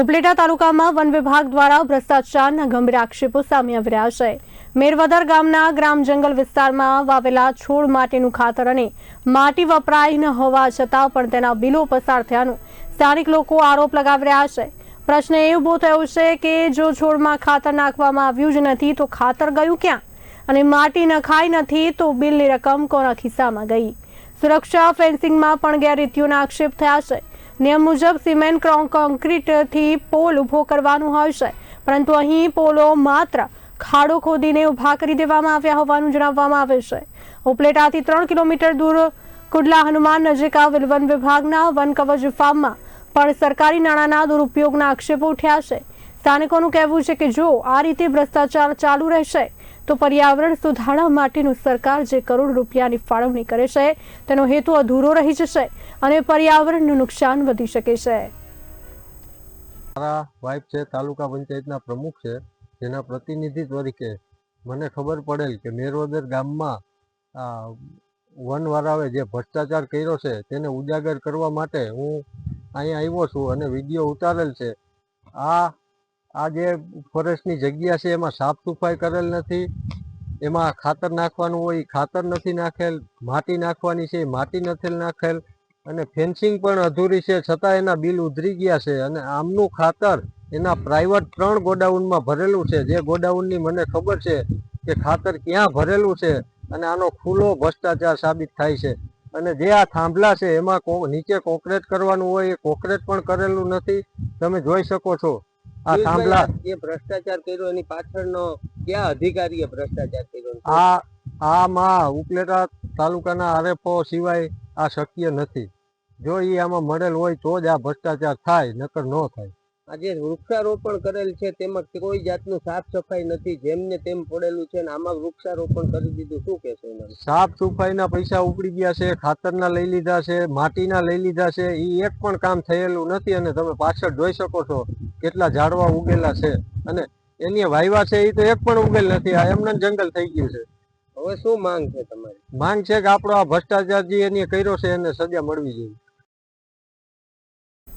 ઉપલેટા તાલુકામાં વન વિભાગ દ્વારા ભ્રષ્ટાચારના ગંભીર આક્ષેપો સામે આવી રહ્યા છે. મેરવદર ગામના ગ્રામ જંગલ વિસ્તારમાં વાવેલા છોડ માટેનું ખાતર અને માટી વપરાય ન હોવા છતાં પણ તેના બિલો પસાર થયાનું સ્થાનિક લોકો આરોપ લગાવી રહ્યા છે. પ્રશ્ન એ ઊભો થયો છે કે જો છોડમાં ખાતર નાખવામાં આવ્યું જ નથી તો ખાતર ગયું ક્યાં? અને માટી નખાઈ નથી તો બિલની રકમ કોના ખિસ્સામાં ગઈ? સુરક્ષા ફેન્સિંગમાં પણ ગેરરીતિઓના આક્ષેપ થયા છે. નિયમ મુજબ સિમેન્ટ કોન્ક્રીટથી પોલ ઊભો કરવાનું હોય છે. પરંતુ અહીં પોલો માત્ર ખાડો ખોદીને ઊભા કરી દેવામાં આવ્યા હોવાનું જણાવવામાં આવે છે. ઉપલેટાથી ત્રણ કિલોમીટર દૂર કુડલા હનુમાન નજીક આવેલ વન વિભાગના વન કવચ ફાર્મમાં પણ સરકારી નાણાંના દુરુપયોગના આક્ષેપો ઉઠ્યા છે. સ્થાનિકોનું કહેવું છે કે જો આ રીતે ભ્રષ્ટાચાર ચાલુ રહેશે, તો પર્યાવરણ સુધારણા માટેનું સરકાર જે કરોડ રૂપિયાની ફાળવણી કરે છે, તેનો હેતુ અધૂરો રહી જશે અને પર્યાવરણનું નુકસાન વધી શકે છે. મારા વાઇફ છે, તાલુકા પંચાયતના પ્રમુખ છે જેના પ્રતિનિધિ તરીકે મને ખબર પડેલ કે મેરવદર ગામમાં આ વનવાળાએ જે ભ્રષ્ટાચાર કર્યો છે, તેને ઉજાગર કરવા માટે હું અહીંયા આવ્યો છું અને વીડિયો ઉતારેલ છે. આ આ જે ફોરેસ્ટની જગ્યા છે, એમાં સાફ સફાઈ કરેલ નથી. એમાં ખાતર નાખવાનું હોય ખાતર નથી નાખેલ, માટી નાખવાની છે માટી નથી નાખેલ. અને ફેન્સિંગ પણ અધૂરી છે, છતાં એના બિલ ઉધરી ગયા છે. અને આમનું ખાતર એના પ્રાઇવેટ ત્રણ ગોડાઉનમાં ભરેલું છે. જે ગોડાઉનની મને ખબર છે કે ખાતર ક્યાં ભરેલું છે અને આનો ખુલ્લો ભ્રષ્ટાચાર સાબિત થાય છે. અને જે આ થાંભલા છે, એમાં નીચે કોન્ક્રીટ કરવાનું હોય, એ કોન્ક્રીટ પણ કરેલું નથી. તમે જોઈ શકો છો. આ થાંભલા ભ્રષ્ટાચાર કર્યો એની પાછળનો કયા અધિકારીએ ભ્રષ્ટાચાર કર્યો? આ આમાં ઉપલેટા તાલુકાના આરએફઓ સિવાય આ શક્ય નથી. જો એ આમાં મળેલ હોય તો જ આ ભ્રષ્ટાચાર થાય નકર ન થાય. આ જે વૃક્ષારોપણ કરેલ છે તેમાં કોઈ જાતનું સાફ સફાઈ નથી જેમને તેમ પડેલું છે ને આમાં વૃક્ષારોપણ કરી દીધું. શું કે છે સાફ સફાઈના પૈસા ઉપડી ગયા છે ખાતરના લઈ લીધા છે માટીના લઈ લીધા છે એ એક પણ કામ થયેલું નથી અને તમે પાછળ જોઈ શકો છો કેટલા ઝાડવા ઉગેલા છે અને એની વાયવા છે એ તો એક પણ ઉગેલ નથી આ એમને જંગલ થઈ ગયું છે. હવે શું માંગ છે તમારી? માંગ છે કે આપણો આ ભ્રષ્ટાચાર જે એની કર્યો છે એને સજા મળવી જોઈએ.